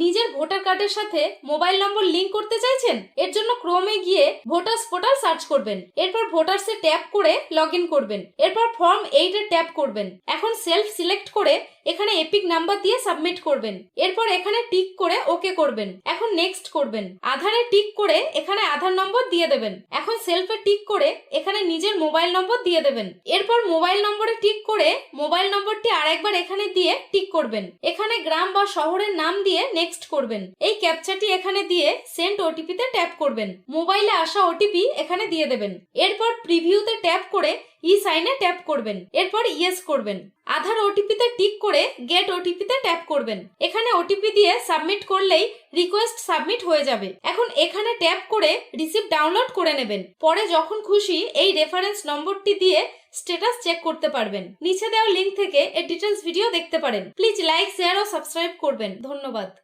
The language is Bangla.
নিজের ভোটার কার্ডের সাথে মোবাইল নম্বর লিঙ্ক করতে চাইছেন? এর জন্য ক্রোমে গিয়ে ভোটার্স পোর্টাল সার্চ করবেন। এরপর ভোটার্সে ট্যাপ করে লগ করবেন। এরপর ফর্ম এইট এ ট্যাপ করবেন। এখন সেলফ সিলেক্ট করে এপিক নাম্বার দিয়ে সাবমিট করবেন। এরপর এখানে টিক করে ওকে করবেন। এখন নেক্সট করবেন। আধারে টিক করে এখানে আধার নম্বর দিয়ে দেবেন। এখন সেলফে টিক করে এখানে নিজের মোবাইল নম্বর দিয়ে দেবেন। এরপর মোবাইল নম্বরে টিক করে মোবাইল নম্বরটি আরেকবার এখানে দিয়ে টিক করবেন। এখানে গ্রাম বা শহরের নাম দিয়ে নেক্সট করবেন। এই ক্যাপচাটি এখানে দিয়ে সেন্ট ওটিপিতে ট্যাপ করবেন। মোবাইলে আসা ওটিপি এখানে দিয়ে দেবেন। এরপর প্রিভিউতে ট্যাপ করে ই সাইনে ট্যাপ করবেন। এরপর ইয়েস করবেন। আধার ওটিপিতে টিক করে গেট ওটিপিতে ট্যাপ করবেন। এখানে ওটিপি দিয়ে সাবমিট করলেই রিকোয়েস্ট সাবমিট হয়ে যাবে। এখন এখানে ট্যাপ করে রিসিপ্ট ডাউনলোড করে নেবেন। পরে যখন খুশি এই রেফারেন্স নম্বরটি দিয়ে স্ট্যাটাস চেক করতে পারবেন। নিচে দেওয়া লিঙ্ক থেকে এর ডিটেলস ভিডিও দেখতে পারেন। প্লিজ লাইক শেয়ার ও সাবস্ক্রাইব করবেন। ধন্যবাদ।